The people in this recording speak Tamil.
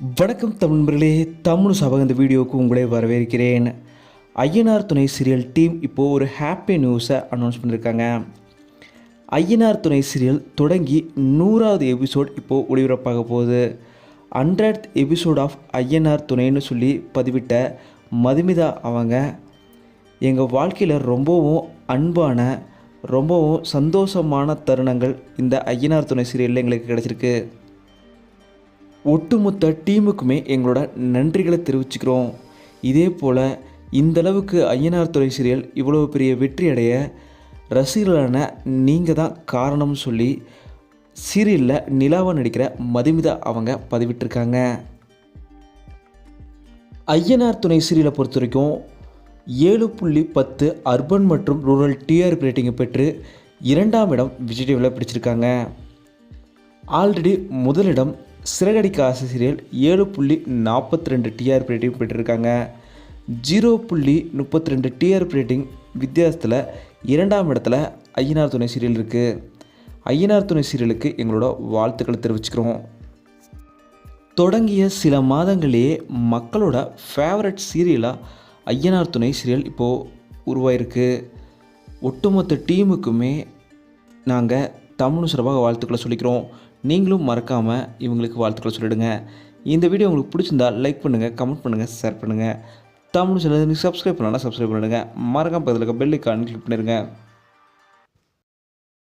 வணக்கம் தமிழ்மர்களே தமிழ் சபக இந்த வீடியோவுக்கு உங்களை வரவேற்கிறேன். ஐயனார் துணை சீரியல் டீம் இப்போது ஒரு ஹாப்பி நியூஸை அனௌன்ஸ் பண்ணியிருக்காங்க ஐயனார் துணை சீரியல் தொடங்கி நூறாவது எபிசோட் இப்போது ஒளிபரப்பாக போகுது. ஹண்ட்ரட் எபிசோட் ஆஃப் ஐயனார் துணைன்னு சொல்லி பதிவிட்ட மதுமிதா அவங்க எங்கள் வாழ்க்கையில் ரொம்பவும் அன்பான ரொம்பவும் சந்தோஷமான தருணங்கள் இந்த ஐயனார் துணை சீரியலில் எங்களுக்கு கிடச்சிருக்கு. ஒட்டுமொத்த டீமுக்குமே எங்களோட நன்றிகளை தெரிவிச்சுக்கிறோம். இதே போல் இந்தளவுக்கு ஐயனார் துறை சீரியல் இவ்வளோ பெரிய வெற்றி அடைய ரசிகர்களான நீங்கள் தான் காரணம்னு சொல்லி சீரியலில் நிலாவாக நடிக்கிற மதுமிதா அவங்க பதிவிட்டிருக்காங்க. ஐயனார் துணை சீரியலை பொறுத்த வரைக்கும் ஏழு புள்ளி பத்து அர்பன் மற்றும் ரூரல் டிஆர்பி ரேட்டிங்கை பெற்று இரண்டாம் இடம் விஜய் டிவியில் பிடிச்சிருக்காங்க. ஆல்ரெடி முதலிடம் சிறகடிக்க ஆசை சீரியல் ஏழு புள்ளி நாற்பத்தி ரெண்டு டிஆர்பி ரேட்டிங் பெற்றிருக்காங்க. ஜீரோ புள்ளி முப்பத்தி ரெண்டு டிஆர்பி ரேட்டிங் வித்தியாசத்தில் இரண்டாம் இடத்துல ஐயனார் துணை சீரியல் இருக்குது ஐயனார் துணை சீரியலுக்கு எங்களோட வாழ்த்துக்களை தெரிவிச்சுக்கிறோம். தொடங்கிய சில மாதங்களே மக்களோட ஃபேவரட் சீரியலாக ஐயனார் துணை சீரியல் இப்போது உருவாயிருக்கு. ஒட்டுமொத்த டீமுக்குமே நாங்கள் தமிழ் சிறப்பாக வாழ்த்துக்களை சொல்லிக்கிறோம். நீங்களும் மறக்காமல் இவங்களுக்கு வாழ்த்துக்களை சொல்லிடுங்க. இந்த வீடியோ உங்களுக்கு பிடிச்சிருந்தா லைக் பண்ணுங்கள் கமெண்ட் பண்ணுங்கள் ஷேர் பண்ணுங்கள் தமிழ் சேனல் சப்ஸ்கிரைப் பண்ணலாம் சப்ஸ்கிரைப் பண்ணிடுங்க. மறக்காம பதிலுக்கு பெல் ஐக்கான் கிளிக் பண்ணிடுங்க.